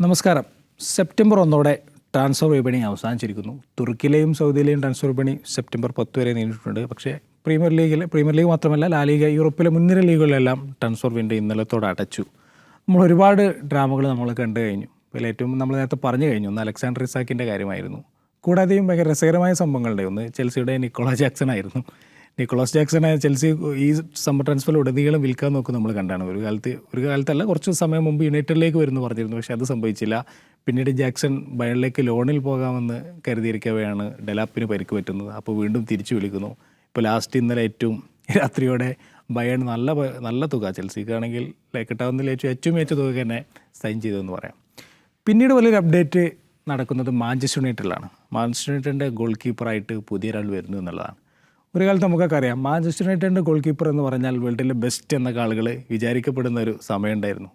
നമസ്കാരം. സെപ്റ്റംബർ ഒന്നോടെ ട്രാൻസ്ഫർ വിപണി അവസാനിച്ചിരിക്കുന്നു. തുർക്കിയിലെയും സൗദിയിലെയും ട്രാൻസ്ഫർ വിപണി സെപ്റ്റംബർ പത്ത് വരെ നീണ്ടിട്ടുണ്ട്. പക്ഷേ പ്രീമിയർ ലീഗിൽ പ്രീമിയർ ലീഗ് മാത്രമല്ല ലാലിക യൂറോപ്പിലെ മുൻനിര ലീഗുകളിലെല്ലാം ട്രാൻസ്ഫർ വിൻഡോ ഇന്നലത്തോടെ അടച്ചു. നമ്മൾ ഒരുപാട് ഡ്രാമകൾ നമ്മൾ കണ്ടു കഴിഞ്ഞു. അതിൽ ഏറ്റവും നമ്മൾ നേരത്തെ പറഞ്ഞു കഴിഞ്ഞു ഒന്ന് അലക്സാണ്ടർ ഇസാക്കിന്റെ കാര്യമായിരുന്നു. കൂടാതെയും ഭയങ്കര രസകരമായ സംഭവങ്ങളുടെ ഒന്ന് ചെൽസിയുടെ നിക്കോള ജാക്സൺ ആയിരുന്നു. നിക്കോളാസ് ജാക്സനെ ചെൽസി ഈ സമ്മർ ട്രാൻസ്ഫർ ഉടനീളം വിൽക്കാൻ നോക്കും നമ്മൾ കണ്ടാണ്. ഒരു കാലത്ത് ഒരു കാലത്തല്ല കുറച്ച് സമയം മുമ്പ് യുണൈറ്റഡിലേക്ക് വരുന്നു പറഞ്ഞിരുന്നു. പക്ഷേ അത് സംഭവിച്ചില്ല. പിന്നീട് ജാക്സൺ ബയണിലേക്ക് ലോണിൽ പോകാമെന്ന് കരുതിയിരിക്കവെയാണ് ഡെലാപ്പിന് പരിക്ക് പറ്റുന്നത്. അപ്പോൾ വീണ്ടും തിരിച്ചു വിളിക്കുന്നു. ഇപ്പോൾ ലാസ്റ്റ് ഇന്നലെ ഏറ്റവും രാത്രിയോടെ ബയൺ നല്ല നല്ല തുക ചെൽസിക്കാണെങ്കിൽ കിട്ടാവുന്നതിൽ ഏറ്റവും ഏറ്റവും മികച്ച തുക തന്നെ സൈൻ ചെയ്തതെന്ന് പറയാം. പിന്നീട് വലിയൊരു അപ്ഡേറ്റ് നടക്കുന്നത് മാഞ്ചസ്റ്റർ യുണൈറ്റഡിലാണ്. മാഞ്ചസ്റ്റർ യുണൈറ്റഡിന്റെ ഗോൾ കീപ്പറായിട്ട് പുതിയൊരാൾ വരുന്നു എന്നുള്ളതാണ്. ഒരു കാലത്ത് നമുക്കൊക്കെ അറിയാം മാഞ്ചസ്റ്റർ യുണൈറ്റഡിന്റെ ഗോൾ കീപ്പർ എന്ന് പറഞ്ഞാൽ വേൾഡിലെ ബെസ്റ്റ് എന്നൊക്കെ ആളുകൾ വിചാരിക്കപ്പെടുന്ന ഒരു സമയമുണ്ടായിരുന്നു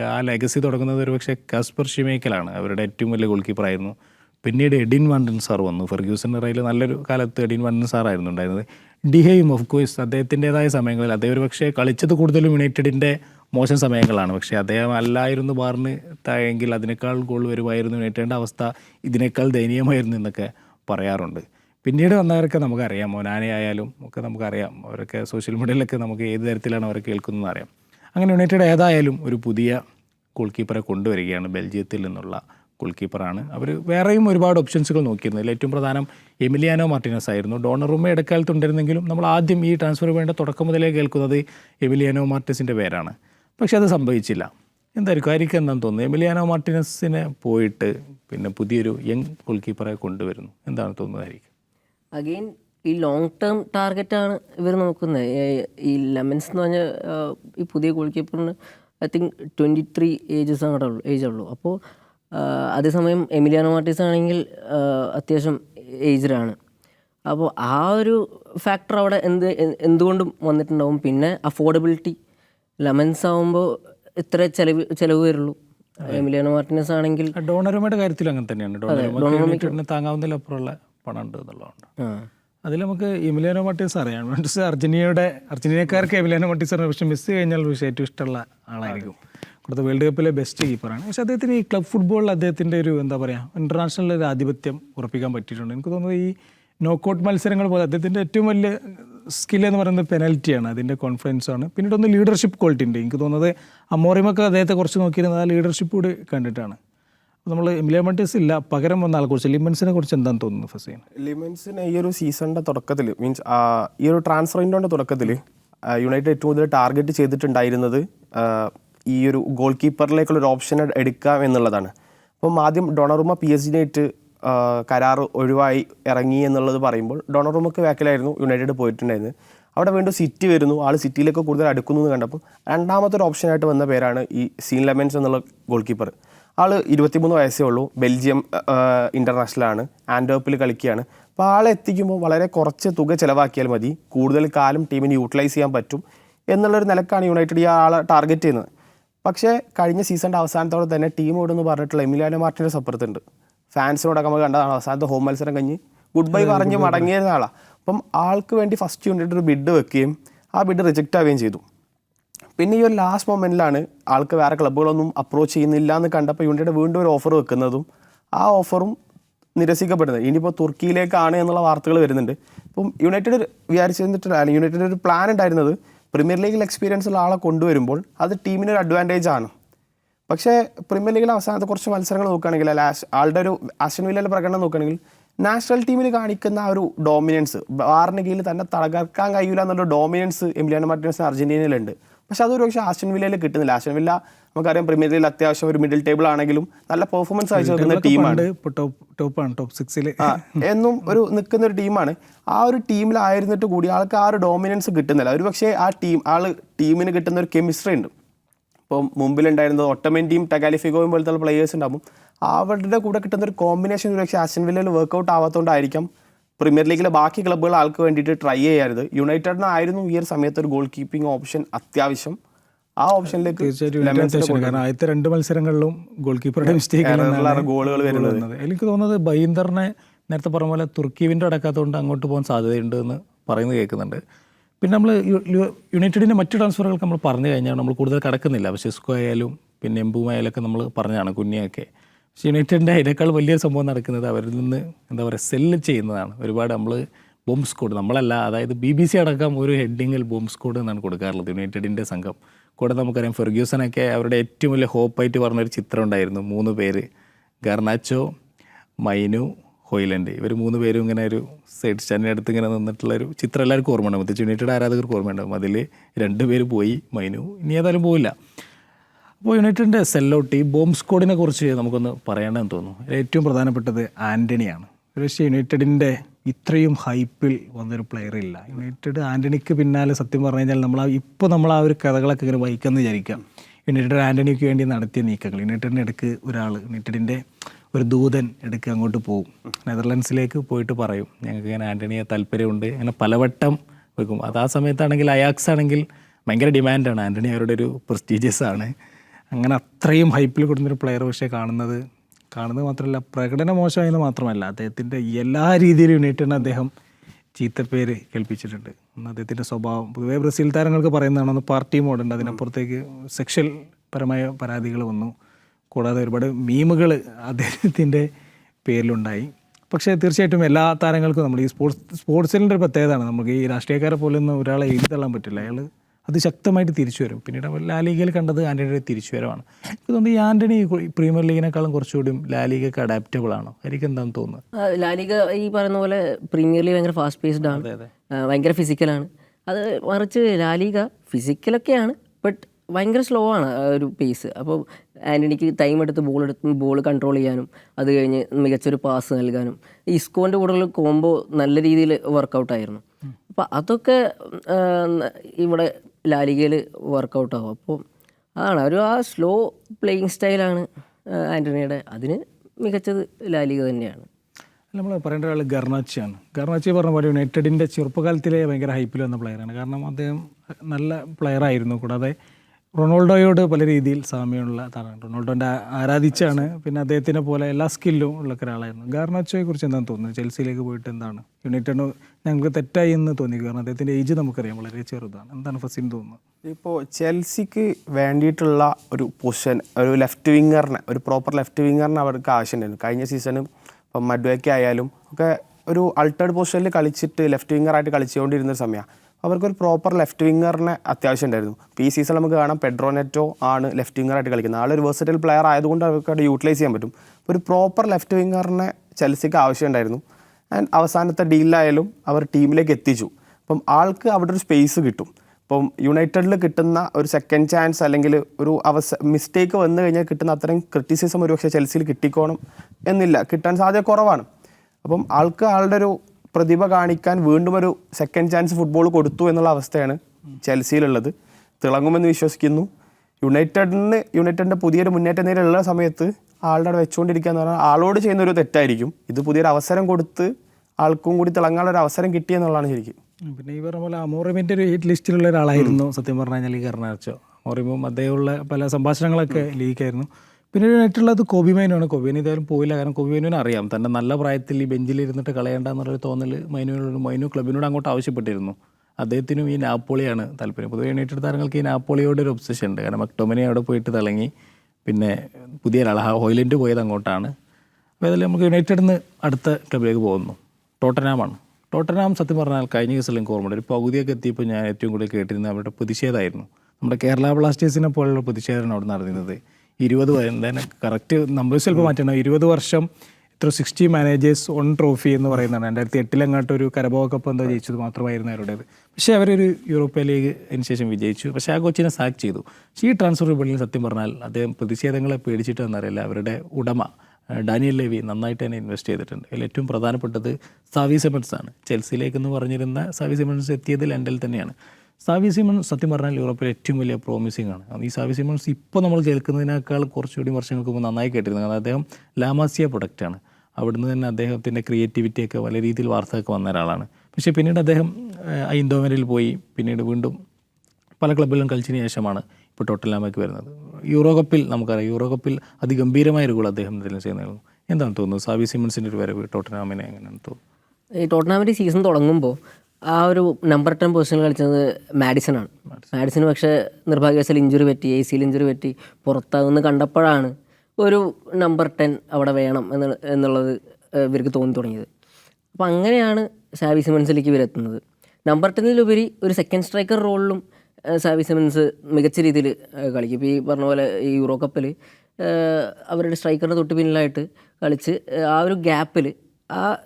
ആ ലെഗസി തുടങ്ങുന്നത് ഒരു പക്ഷേ കാസ്പർ ഷിമേക്കലാണ്. അവരുടെ ഏറ്റവും വലിയ ഗോൾ കീപ്പറായിരുന്നു പിന്നീട് എഡിൻ വണ്ടൻ സാർ വന്നു. ഫെർഗ്യൂസൺ റയിൽ നല്ലൊരു കാലത്ത് എഡിൻ വണ്ടൻ സാറായിരുന്നു ഉണ്ടായിരുന്നത്. ഡിഹേയും ഓഫ് കോഴ്സ് അദ്ദേഹത്തിന്റെതായ സമയങ്ങളിൽ അദ്ദേഹം ഒരു പക്ഷേ കളിച്ചത് കൂടുതലും യുണൈറ്റഡിന്റെ മോശം സമയങ്ങളാണ്. പക്ഷേ അദ്ദേഹം അല്ലായിരുന്നു ബാറിന് തായെങ്കിൽ അതിനേക്കാൾ ഗോൾ വരുമായിരുന്നു യുണൈറ്റഡിന്റെ അവസ്ഥ. ഇതിനേക്കാൾ ദയനീയമായിരുന്നു എന്നൊക്കെ പറയാറുണ്ട്. പിന്നീട് വന്നവരൊക്കെ നമുക്കറിയാം. മൊനാനെ ആയാലും ഒക്കെ നമുക്കറിയാം. അവരൊക്കെ സോഷ്യൽ മീഡിയയിലൊക്കെ നമുക്ക് ഏത് തരത്തിലാണ് അവരെ കേൾക്കുന്നതെന്ന് അറിയാം. അങ്ങനെ യുണൈറ്റഡ് ഏതായാലും ഒരു പുതിയ ഗോൾ കീപ്പറെ കൊണ്ടുവരികയാണ്. ബെൽജിയത്തിൽ നിന്നുള്ള ഗോൾ കീപ്പറാണ് അവർ വേറെയും ഒരുപാട് ഓപ്ഷൻസുകൾ നോക്കിയിരുന്നു. ഏറ്റവും പ്രധാനം എമിലിയാനോ മാർട്ടിനസ് ആയിരുന്നു. ഡോണർ ഡോണറുമ ഇടക്കാലത്ത് ഉണ്ടായിരുന്നെങ്കിലും നമ്മൾ ആദ്യം ഈ ട്രാൻസ്ഫർ വേണ്ട തുടക്കം മുതലേ കേൾക്കുന്നത് എമിലിയാനോ മാർട്ടിനസിന്റെ പേരാണ്. പക്ഷേ അത് സംഭവിച്ചില്ല. എന്തായിരിക്കും ആയിരിക്കും എന്താണെന്ന് തോന്നുന്നു? എമിലിയാനോ മാർട്ടിനസിനെ പോയിട്ട് പിന്നെ പുതിയൊരു യങ് ഗോൾ കീപ്പറെ കൊണ്ടുവരുന്നു. എന്താണ് തോന്നുന്നതായിരിക്കും അഗെയിൻ ഈ ലോങ് ടേം ടാർഗറ്റാണ് ഇവർ നോക്കുന്നത്. ഈ ലെമൻസ് എന്ന് പറഞ്ഞ ആ, ഈ പുതിയ goal കീപ്പറിന് I think twenty three ages അങ്ങോട്ട് ഉള്ളൂ ഏജ് ഉള്ളൂ. അപ്പോൾ അതേസമയം എമിലിയാനോ മാർട്ടീസ് ആണെങ്കിൽ അത്യാവശ്യം ഏജ്ഡാണ് അപ്പോൾ ആ ഒരു ഫാക്ടർ അവിടെ എന്ത് എന്തുകൊണ്ടും വന്നിട്ടുണ്ടാവും. പിന്നെ അഫോർഡബിലിറ്റി ലെമൻസ് ആകുമ്പോൾ ഇത്ര ചിലവ് ചിലവ് വരുള്ളൂ. എമിലിയാനോ മാർട്ടിനസ് ആണെങ്കിൽ ഡോണറുമായിട്ട് ഡോണറുമയുടെ കാര്യത്തിലും അങ്ങനെ തന്നെയാണ്. ഡോണറുമയ്ക്ക് താങ്ങാവുന്നതിലപ്പുറമുള്ള പണം ഉണ്ട് എന്നുള്ളതുകൊണ്ട് അതിൽ നമുക്ക് എമിലിയാനോ മട്ടീസ് അറിയാം. മട്ടീസ് അർജന്റീനയുടെ അർജന്റീനക്കാർക്ക് എമിലിയാനോ മട്ടീസ് അറിയാം. പക്ഷേ മെസ്സി കഴിഞ്ഞാൽ പക്ഷേ ഏറ്റവും ഇഷ്ടമുള്ള ആളായിരിക്കും. കൂടുതൽ വേൾഡ് കപ്പിലെ ബെസ്റ്റ് കീപ്പറാണ്. പക്ഷേ അദ്ദേഹത്തിന് ഈ ക്ലബ് ഫുട്ബോളിൽ അദ്ദേഹത്തിന്റെ ഒരു എന്താ പറയുക ഇന്റർനാഷണൽ ഒരു ആധിപത്യം ഉറപ്പിക്കാൻ പറ്റിയിട്ടുണ്ട്. എനിക്ക് തോന്നുന്നത് ഈ നോക്കൗട്ട് മത്സരങ്ങൾ പോലെ അദ്ദേഹത്തിന്റെ ഏറ്റവും വലിയ സ്കിൽ എന്ന് പറയുന്നത് പെനൽറ്റിയാണ്. അതിന്റെ കോൺഫിഡൻസ് ആണ്. പിന്നീട് ഒന്ന് ലീഡർഷിപ്പ് ക്വാളിറ്റി ഉണ്ട്. എനിക്ക് തോന്നുന്നത് അമോറിമൊക്കെ അദ്ദേഹത്തെ കുറച്ച് നോക്കിയിരുന്നത് ആ ലീഡർഷിപ്പ് കൂടി കണ്ടിട്ടാണ്. നമ്മൾ മട്ടീസ് ഇല്ല പകരം വന്ന ആളെക്കുറിച്ച് ലിമൻസിനെ കുറിച്ച് എന്താണെന്ന് തോന്നുന്നു ഫസീൻ ലിമൻസിന് ഈ ഒരു സീസണിന്റെ തുടക്കത്തിൽ മീൻസ് ഈ ഒരു ട്രാൻസ്ഫർ വിൻഡോന്റെ തുടക്കത്തിൽ യുണൈറ്റഡ് ഏറ്റവും കൂടുതൽ ടാർഗറ്റ് ചെയ്തിട്ടുണ്ടായിരുന്നത് ഈ ഒരു ഗോൾ കീപ്പറിലേക്കുള്ള ഒരു ഓപ്ഷൻ എടുക്കാം എന്നുള്ളതാണ്. അപ്പം ആദ്യം ഡൊണറുമ പി എസ് ജിനായിട്ട് കരാർ ഒഴിവായി ഇറങ്ങി എന്നുള്ളത് പറയുമ്പോൾ ഡൊണറുമക്ക് വേക്കലായിരുന്നു യുണൈറ്റഡ് പോയിട്ടുണ്ടായിരുന്നത്. അവിടെ വീണ്ടും സിറ്റി വരുന്നു ആൾ സിറ്റിയിലേക്ക് കൂടുതൽ അടുക്കുന്നു എന്ന് കണ്ടപ്പോൾ രണ്ടാമത്തെ ഒരു ഓപ്ഷനായിട്ട് വന്ന പേരാണ് ഈ സീൻ ലെമൻസ് എന്നുള്ള ഗോൾ കീപ്പർ ആൾ ഇരുപത്തിമൂന്ന് വയസ്സേ ഉള്ളൂ ബെൽജിയം ഇന്റർനാഷണലാണ് ആൻഡോപ്പിൽ കളിക്കുകയാണ്. അപ്പോൾ ആളെ എത്തിക്കുമ്പോൾ വളരെ കുറച്ച് തുക ചിലവാക്കിയാൽ മതി കൂടുതൽ കാലം ടീമിന് യൂട്ടിലൈസ് ചെയ്യാൻ പറ്റും എന്നുള്ളൊരു നിലക്കാണ് യുണൈറ്റഡ് ഈ ആളെ ടാർഗറ്റ് ചെയ്യുന്നത്. പക്ഷേ കഴിഞ്ഞ സീസണിന്റെ അവസാനത്തോടെ തന്നെ ടീം ഓടെന്ന് പറഞ്ഞിട്ടുള്ള എമിലിയാനോ മാർട്ടിന്റെ സപ്പുറത്തുണ്ട് ഫാൻസിനോടൊക്കെ നമ്മൾ കണ്ടതാണ് അവസാനത്തെ ഹോം മത്സരം കഴിഞ്ഞ് ഗുഡ് ബൈ പറഞ്ഞ് മടങ്ങിയിരുന്ന ആളാണ് അപ്പം ആൾക്ക് വേണ്ടി ഫസ്റ്റ് യൂണിറ്റ് ഒരു ബിഡ് വെക്കുകയും ആ ബിഡ് റിജക്റ്റ് ആവുകയും ചെയ്തു. പിന്നെ ഈ ഒരു ലാസ്റ്റ് മൊമെന്റിലാണ് ആൾക്ക് വേറെ ക്ലബ്ബുകളൊന്നും അപ്രോച്ച് ചെയ്യുന്നില്ല എന്ന് കണ്ടപ്പോൾ യുണൈറ്റഡ് വീണ്ടും ഒരു ഓഫർ വെക്കുന്നതും ആ ഓഫറും നിരസിക്കപ്പെടുന്നത്. ഇനിയിപ്പോൾ തുർക്കിയിലേക്കാണ് എന്നുള്ള വാർത്തകൾ വരുന്നുണ്ട്. ഇപ്പം യുണൈറ്റഡ് അല്ലെങ്കിൽ യുണൈറ്റഡ് ഒരു പ്ലാൻ ഉണ്ടായിരുന്നത് പ്രീമിയർ ലീഗിൽ എക്സ്പീരിയൻസ് ഉള്ള ആളെ കൊണ്ടുവരുമ്പോൾ അത് ടീമിന് ഒരു അഡ്വാന്റേജ് ആണ്. പക്ഷേ പ്രീമിയർ ലീഗിൽ അവസാനത്തെ കുറച്ച് മത്സരങ്ങൾ നോക്കുകയാണെങ്കിൽ അല്ല ആളുടെ ഒരു ആസ്റ്റൻ വില്ലയുടെ പ്രകടനം നോക്കുകയാണെങ്കിൽ നാഷണൽ ടീമിൽ കാണിക്കുന്ന ആ ഒരു ഡോമിനൻസ് വാറിന് കീഴിൽ തന്നെ തകർക്കാൻ കഴിയില്ല എന്നുള്ള ഡോമിനൻസ് എമിലിയാനോ മാർട്ടിനസിന് അർജന്റീനയിലുണ്ട്. പക്ഷെ അതൊരു പക്ഷേ ആസ്റ്റൻ വില്ലയിൽ കിട്ടുന്നില്ല. ആസ്റ്റൻ വില്ല നമുക്കറിയാം പ്രീമിയർ ലീഗിൽ അത്യാവശ്യം ഒരു മിഡിൽ ടേബിൾ ആണെങ്കിലും നല്ല പെർഫോമൻസ് അയച്ചു നിൽക്കുന്ന ടീമാണ്. ടോപ്പാണ് ടോപ്പ് സിക്സിൽ എന്നും ഒരു നിൽക്കുന്ന ഒരു ടീമാണ്. ആ ഒരു ടീമിലായിരുന്നിട്ട് കൂടി ആൾക്ക് ആ ഒരു ഡോമിനൻസ് കിട്ടുന്നില്ല. ഒരു പക്ഷേ ആ ടീം ആൾ ടീമിന് കിട്ടുന്ന ഒരു കെമിസ്ട്രി ഉണ്ട്. ഇപ്പം മുമ്പിലുണ്ടായിരുന്നത് ടീം ടഗാലിഫിഗോയും പോലത്തെ പ്ലേയേഴ്സ് ഉണ്ടാകും അവരുടെ കൂടെ കിട്ടുന്ന ഒരു കോമ്പിനേഷൻ ഒരു പക്ഷേ ആസ്റ്റൻ വില്ലയിൽ വർക്കൗട്ട് ആവാത്തതുകൊണ്ടായിരിക്കാം പ്രീമിയർ ലീഗിലെ ബാക്കി ക്ലബ്ബുകൾ ആൾക്ക് വേണ്ടിയിട്ട് ട്രൈ ചെയ്യരുത് യുണൈറ്റഡിനായിരുന്നു ഈ ഒരു സമയത്ത് ഒരു ഗോൾ കീപ്പിംഗ് ഓപ്ഷൻ അത്യാവശ്യം. ആ ഓപ്ഷനിലേക്ക് തീർച്ചയായിട്ടും കാരണം ആദ്യത്തെ രണ്ട് മത്സരങ്ങളിലും ഗോൾ കീപ്പറുടെ error-ലാണ് ഗോളുകൾ വരുന്നത്. എനിക്ക് തോന്നുന്നത് ബൈന്ദറിനെ നേരത്തെ പറഞ്ഞ പോലെ തുർക്കീവിന്റെ അടക്കാത്തതുകൊണ്ട് അങ്ങോട്ട് പോകാൻ സാധ്യതയുണ്ട് എന്ന് പറയുന്നത് കേൾക്കുന്നുണ്ട്. പിന്നെ നമ്മൾ യുണൈറ്റഡിന്റെ മറ്റു ട്രാൻസ്ഫറുകൾക്ക് നമ്മൾ പറഞ്ഞു കഴിഞ്ഞാൽ നമ്മൾ കൂടുതൽ കടക്കുന്നില്ല. പക്ഷേ സ്കോ ആയാലും പിന്നെ എംബുമായാലൊക്കെ നമ്മൾ പറഞ്ഞതാണ് കുഞ്ഞിയൊക്കെ. യുണൈറ്റഡിന്റെ അതിനേക്കാൾ വലിയൊരു സംഭവം നടക്കുന്നത് അവരിൽ നിന്ന് എന്താ പറയുക സെല്ല് ചെയ്യുന്നതാണ്. ഒരുപാട് നമ്മൾ ബോംബ് സ്കോഡ് നമ്മളല്ല അതായത് ബി ബി സി അടക്കം ഒരു ഹെഡിങ്ങിൽ ബോംബ് സ്കോഡ് എന്നാണ് കൊടുക്കാറുള്ളത്. യുണൈറ്റഡിന്റെ സംഘം. കൂടെ നമുക്കറിയാം ഫെർഗ്യൂസനൊക്കെ അവരുടെ ഏറ്റവും വലിയ ഹോപ്പായിട്ട് പറഞ്ഞൊരു ചിത്രം ഉണ്ടായിരുന്നു. മൂന്ന് പേര് ഗർണാച്ചോ മൈനു ഹോയിലൻഡ്. ഇവർ മൂന്ന് പേരും ഇങ്ങനെ ഒരു സൈഡ് സ്റ്റാൻഡിന്റെ അടുത്ത് ഇങ്ങനെ നിന്നിട്ടുള്ള ഒരു ചിത്രം എല്ലാവർക്കും ഓർമ്മയുണ്ടാകും യുണൈറ്റഡ് ആരാധകർക്ക് ഓർമ്മയുണ്ടാകും അതിൽ രണ്ട് പേര് പോയി മൈനു. ഇനി ഏതായാലും പോയില്ല അപ്പോൾ യുണൈറ്റഡിന്റെ സെല്ലോട്ടി ബോംബ് സ്കോഡിനെ കുറിച്ച് നമുക്കൊന്ന് പറയണമെന്ന് തോന്നുന്നു. ഏറ്റവും പ്രധാനപ്പെട്ടത് ആന്റണിയാണ് പക്ഷേ യുണൈറ്റഡിന്റെ ഇത്രയും ഹൈപ്പിൽ വന്നൊരു പ്ലെയർ ഇല്ല. യുണൈറ്റഡ് ആന്റണിക്ക് പിന്നാലെ സത്യം പറഞ്ഞു കഴിഞ്ഞാൽ നമ്മൾ ഇപ്പോൾ നമ്മൾ ആ ഒരു കഥകളൊക്കെ ഇങ്ങനെ വഹിക്കാമെന്ന് വിചാരിക്കാം യുണൈറ്റഡ് ആന്റണിക്ക് വേണ്ടി നടത്തിയ നീക്കങ്ങൾ. യുണൈറ്റഡിന്റെ ഇടയ്ക്ക് ഒരാൾ യുണൈറ്റഡിന്റെ ഒരു ദൂതൻ എടുക്ക് അങ്ങോട്ട് പോകും നെതർലൻഡ്സിലേക്ക് പോയിട്ട് പറയും ഞങ്ങൾക്ക് ഇങ്ങനെ ആന്റണിയെ താല്പര്യമുണ്ട്. അങ്ങനെ പലവട്ടം വെക്കും അത് ആ സമയത്താണെങ്കിൽ അയാക്സ് ആണെങ്കിൽ ഭയങ്കര ഡിമാൻഡാണ് ആന്റണി അവരുടെ ഒരു പ്രസ്റ്റീജിയസ് ആണ്. അങ്ങനെ അത്രയും ഹൈപ്പിൽ കൊടുക്കുന്നൊരു പ്ലെയർ പക്ഷേ കാണുന്നത് കാണുന്നത് മാത്രമല്ല പ്രകടനം മോശമായെന്ന് മാത്രമല്ല അദ്ദേഹത്തിന്റെ എല്ലാ രീതിയിലും യുണൈറ്റഡിന് അദ്ദേഹം ചീത്തപ്പേര് കേൾപ്പിച്ചിട്ടുണ്ട്. അദ്ദേഹത്തിന്റെ സ്വഭാവം പൊതുവേ ബ്രസീൽ താരങ്ങൾക്ക് പറയുന്നതാണ് ഒന്ന് പാർട്ടി മോഡുണ്ട് അതിനപ്പുറത്തേക്ക് സെക്ഷൽ പരമായ പരാതികൾ വന്നു. കൂടാതെ ഒരുപാട് മീമുകൾ അദ്ദേഹത്തിന്റെ പേരിലുണ്ടായി. പക്ഷേ തീർച്ചയായിട്ടും എല്ലാ താരങ്ങൾക്കും നമ്മൾ ഈ സ്പോർട്സ് സ്പോർട്സിന്റെ ഒരു പ്രത്യേകതയാണ്. നമുക്ക് ഈ രാഷ്ട്രീയക്കാരെ പോലൊന്നും ഒരാളെ എഴുതി തള്ളാൻ പറ്റില്ല. അയാൾ അത് ശക്തമായിട്ട് തിരിച്ചു വരും. പിന്നീട് ലാലിഗയിൽ കണ്ടത് ആന്റണിയുടെ തിരിച്ചുവരവാണ് എനിക്ക് തോന്നുന്നു ഈ ആന്റണി പ്രീമിയർ ലീഗിനേക്കാളും കുറച്ചുകൂടി ലാലിഗയ്ക്ക് അഡാപ്റ്റബിൾ ആണോ? എനിക്ക് എന്താണെന്ന് തോന്നുന്നത് ലാലിഗ ഈ പറയുന്ന പോലെ പ്രീമിയർ ലീഗ് ഭയങ്കര ഫാസ്റ്റ് പേസ്ഡ് ആണ്. ഭയങ്കര ഫിസിക്കലാണ് അത് മറിച്ച് ലാലിഗ ഫിസിക്കലൊക്കെയാണ് ബട്ട് ഭയങ്കര സ്ലോ ആണ് ഒരു പേസ് അപ്പോൾ ആന്റണിക്ക് ടൈം എടുത്ത് ബോൾ എടുത്ത് ബോൾ കൺട്രോൾ ചെയ്യാനും അത് കഴിഞ്ഞ് മികച്ചൊരു പാസ് നൽകാനും ഇസ്കോന്റെ കൂടെയുള്ള കോംബോ നല്ല രീതിയിൽ വർക്കൗട്ട് ആയിരുന്നു. അപ്പോൾ അതൊക്കെ ഇവിടെ ലാലിഗയിൽ വർക്കൗട്ടാകും അപ്പോൾ അതാണ് ഒരു ആ സ്ലോ പ്ലേയിങ് സ്റ്റൈലാണ് ആന്റണിയുടെ അതിന് മികച്ചത് ലാലിക തന്നെയാണ്. നമ്മൾ പറയേണ്ട ഒരാൾ ഗർണാച്ചിയാണ്. ഗർണാച്ചി പറഞ്ഞ പോലെ യുണൈറ്റഡിന്റെ ചെറുപ്പകാലത്തിലെ ഭയങ്കര ഹൈപ്പിൽ വന്ന പ്ലെയറാണ് കാരണം അദ്ദേഹം നല്ല പ്ലെയറായിരുന്നു കൂടാതെ റൊണാൾഡോയോട് പല രീതിയിൽ സാമ്യമുള്ള താരമാണ് റൊണാൾഡോന്റെ ആരാധിച്ചാണ് പിന്നെ അദ്ദേഹത്തിനെ പോലെ എല്ലാ സ്കില്ലും ഉള്ള ഒരാളായിരുന്നു. ഗാർണാച്ചോയെ കുറിച്ച് എന്താണ് തോന്നുന്നത് ചെൽസിയിലേക്ക് പോയിട്ട് എന്താണ്? യുണൈറ്റഡ് ഞങ്ങൾക്ക് തെറ്റായി എന്ന് തോന്നി. കാരണം അദ്ദേഹത്തിന്റെ ഏജ് നമുക്കറിയാം വളരെ ചെറുതാണ്. എന്താണ് ഫസിൻ തോന്നുന്നത്? ഇപ്പോൾ ചെൽസിക്ക് വേണ്ടിയിട്ടുള്ള ഒരു പൊസിഷൻ ഒരു ലെഫ്റ്റ് വിങ്ങറിനെ ഒരു പ്രോപ്പർ ലെഫ്റ്റ് വിങ്ങറിനെ അവർക്ക് ആവശ്യമുണ്ടായിരുന്നു. കഴിഞ്ഞ സീസണും ഇപ്പം മഡ്വേക്ക് ആയാലും ഒക്കെ ഒരു അൾട്ടേഡ് പൊസിഷനിൽ കളിച്ചിട്ട് ലെഫ്റ്റ് വിങ്ങറായിട്ട് കളിച്ചുകൊണ്ടിരുന്ന സമയമാണ് അവർക്കൊരു പ്രോപ്പർ ലെഫ്റ്റ് വിങ്ങറിനെ അത്യാവശ്യം ഉണ്ടായിരുന്നു. ഇപ്പോൾ ഈ സീസൺ നമുക്ക് കാണാം പെഡ്രോനെറ്റോ ആണ് ലെഫ്റ്റ് വിങ്ങറായിട്ട് കളിക്കുന്നത്. ആളൊരു വേഴ്സറ്റൽ പ്ലെയർ ആയതുകൊണ്ട് അവർക്ക് അത് യൂട്ടിലൈസ് ചെയ്യാൻ പറ്റും. അപ്പോൾ ഒരു പ്രോപ്പർ ലെഫ്റ്റ് വിങ്ങറിനെ ചെൽസിക്ക് ആവശ്യമുണ്ടായിരുന്നു ആൻഡ് അവസാനത്തെ ഡീലിലായാലും അവർ ടീമിലേക്ക് എത്തിച്ചു. അപ്പം ആൾക്ക് അവിടെ ഒരു സ്പേസ് കിട്ടും. ഇപ്പം യുണൈറ്റഡിൽ കിട്ടുന്ന ഒരു സെക്കൻഡ് ചാൻസ് അല്ലെങ്കിൽ ഒരു അവസ മിസ്റ്റേക്ക് വന്നു കഴിഞ്ഞാൽ കിട്ടുന്ന അത്രയും ക്രിറ്റിസിസം ഒരുപക്ഷെ ചെൽസിയിൽ കിട്ടിക്കോണം എന്നില്ല. കിട്ടാൻ സാധ്യത കുറവാണ്. അപ്പം ആൾക്ക് ആളുടെ ഒരു പ്രതിഭ കാണിക്കാൻ വീണ്ടും ഒരു സെക്കൻഡ് ചാൻസ് ഫുട്ബോൾ കൊടുത്തു എന്നുള്ള അവസ്ഥയാണ് ചെൽസിയിലുള്ളത്. തിളങ്ങുമെന്ന് വിശ്വസിക്കുന്നു. യുണൈറ്റഡിന് യുണൈറ്റഡിന്റെ പുതിയൊരു മുന്നേറ്റ നിലയിലുള്ള സമയത്ത് ആളുടെ അവിടെ വെച്ചുകൊണ്ടിരിക്കുക എന്ന് പറഞ്ഞാൽ ആളോട് ചെയ്യുന്ന ഒരു തെറ്റായിരിക്കും. ഇത് പുതിയൊരു അവസരം കൊടുത്ത് ആൾക്കും കൂടി തിളങ്ങാനുള്ള ഒരു അവസരം കിട്ടി എന്നുള്ളതാണ് ശരിക്കും. പിന്നെ ഈ പറഞ്ഞ പോലെ അമോറിമിന്റെ ഒരു ഹിറ്റ് ലിസ്റ്റിലുള്ള ഒരാളായിരുന്നു സത്യം പറഞ്ഞു കഴിഞ്ഞാൽ ഈ കർണാർച്ചോ അമോറിമും അദ്ദേഹമുള്ള പല സംഭാഷണങ്ങളൊക്കെ ലീക്കായിരുന്നു പിന്നെ ആയിട്ടുള്ളത് കോബിമൈനാണ് കോബിമൈൻ ഇതായാലും പോയില്ല കാരണം കോബി മൈനുവിനെ അറിയാം. തന്റെ നല്ല പ്രായത്തിൽ ഈ ബെഞ്ചിൽ ഇരുന്നിട്ട് കളയേണ്ട എന്നുള്ളൊരു തോന്നൽ മൈനുവിനോട് മൈനു ക്ലബിനോട് അങ്ങോട്ട് ആവശ്യപ്പെട്ടിരുന്നു. അദ്ദേഹത്തിനും ഈ നാപ്പോളിയാണ് താല്പര്യം. പൊതുവെ യുണൈറ്റഡ് താരങ്ങൾക്ക് ഈ നാപ്പോളിയോട് ഒരു ഒബ്സഷൻ ഉണ്ട്. കാരണം മക്ടോമിനെ അവിടെ പോയിട്ട് തിളങ്ങി. പിന്നെ പുതിയ ഒരാൾ ഹോയിലൻഡ് പോയത് അങ്ങോട്ടാണ്. അപ്പോൾ അതിൽ നമുക്ക് യുണൈറ്റഡിൽ നിന്ന് അടുത്ത ക്ലബിലേക്ക് പോകുന്നു. ടോട്ടനാമാണ് ടോട്ടനാം സത്യം പറഞ്ഞാൽ കഴിഞ്ഞ ദിവസം ഓർമ്മയുണ്ട്. ഒരു പകുതിയൊക്കെ എത്തിയപ്പോൾ ഞാൻ ഏറ്റവും കൂടുതൽ കേട്ടിരുന്നത് അവരുടെ പ്രതിഷേധമായിരുന്നു. നമ്മുടെ കേരള ബ്ലാസ്റ്റേഴ്സിനെ പോലുള്ള പ്രതിഷേധമാണ് അവിടെ നടന്നിരുന്നത്. ഇരുപത് എന്തായാലും കറക്റ്റ് നമ്പേഴ്സ് ചിലപ്പോൾ മാറ്റണം. ഇരുപത് വർഷം ഇത്ര സിക്സ്റ്റി മാനേജേഴ്സ് ഓൺ ട്രോഫി എന്ന് പറയുന്നതാണ്. രണ്ടായിരത്തി എട്ടിലെങ്ങാട്ട് ഒരു കരബോ കപ്പ് എന്തോ ജയിച്ചത് മാത്രമായിരുന്നു അവരുടേത്. പക്ഷേ അവരൊരു യൂറോപ്യൻ ലീഗ് അതിന് ശേഷം വിജയിച്ചു. പക്ഷേ ആ കൊച്ചിനെ സാക്ക് ചെയ്തു. പക്ഷേ ഈ ട്രാൻസ്ഫർ വിപണിയിൽ സത്യം പറഞ്ഞാൽ അദ്ദേഹം പ്രതിഷേധങ്ങളെ പേടിച്ചിട്ട് എന്നറിയില്ല അവരുടെ ഉടമ ഡാനിയൽ ലെവി നന്നായിട്ട് തന്നെ ഇൻവെസ്റ്റ് ചെയ്തിട്ടുണ്ട്. അതിൽ ഏറ്റവും പ്രധാനപ്പെട്ടത് സാവി സെമൻസ് ആണ് ചെൽസിയിലേക്ക് എന്ന് പറഞ്ഞിരുന്ന സാവി സെമൻസ് എത്തിയത് ലണ്ടനിൽ തന്നെയാണ്. സാവി സിമൺസ് സത്യം പറഞ്ഞാൽ യൂറോപ്പിലെ ഏറ്റവും വലിയ പ്രോമിസിംഗ് ആണ്. ഈ സാവി സിമൺസ് ഇപ്പോൾ നമ്മൾ കേൾക്കുന്നതിനേക്കാൾ കുറച്ചുകൂടി വർഷങ്ങൾക്ക് മുമ്പ് നന്നായി കേട്ടിരുന്നു കാരണം അദ്ദേഹം ലാമാസിയ പ്രൊഡക്റ്റാണ് അവിടുന്ന് തന്നെ അദ്ദേഹത്തിന്റെ ക്രിയേറ്റിവിറ്റിയൊക്കെ വലിയ രീതിയിൽ വാർത്തയൊക്കെ വന്ന ഒരാളാണ്. പക്ഷേ പിന്നീട് അദ്ദേഹം ഐന്തോവനിൽ പോയി. പിന്നീട് വീണ്ടും പല ക്ലബ്ബിലും കളിച്ചതിന് ശേഷമാണ് ഇപ്പോൾ ടോട്ടലാമയ്ക്ക് വരുന്നത്. യൂറോ കപ്പിൽ നമുക്കറിയാം യൂറോ കപ്പിൽ അതിഗംഭീരമായ ഒരു ഗോൾ അദ്ദേഹം ഇതിൽ ചെയ്യുന്നത് എന്താണ് തോന്നുന്നത് സാവി സിമൺസിന്റെ ഒരു വരവ് ടോട്ടനാമിനെ എങ്ങനെയാണ് തോന്നുന്നത് ഈ ടോട്ടനാമിന്റെ സീസൺ തുടങ്ങുമ്പോൾ ആ ഒരു നമ്പർ ടെൻ പൊസിഷനിൽ കളിച്ചത് മാഡിസൺ ആണ്. മാഡിസൺ പക്ഷേ നിർഭാഗ്യവശാൽ ഇഞ്ചുറി പറ്റി എ സിയിൽ ഇഞ്ചുറി പറ്റി പുറത്താകുന്ന കണ്ടപ്പോഴാണ് ഒരു നമ്പർ ടെൻ അവിടെ വേണം എന്ന് എന്നുള്ളത് ഇവർക്ക് തോന്നി തുടങ്ങിയത്. അപ്പം അങ്ങനെയാണ് സാവി സിമൻസിലേക്ക് ഇവരെത്തുന്നത് നമ്പർ ടെന്നിലുപരി ഒരു സെക്കൻഡ് സ്ട്രൈക്കർ റോളിലും സാവി സിമൻസ് മികച്ച രീതിയിൽ കളിക്കും. ഇപ്പോൾ ഈ പറഞ്ഞ പോലെ ഈ യൂറോ കപ്പിൽ അവരുടെ സ്ട്രൈക്കറിന്റെ തൊട്ട് പിന്നിലായിട്ട് കളിച്ച് ആ ഒരു ഗ്യാപ്പിൽ ആ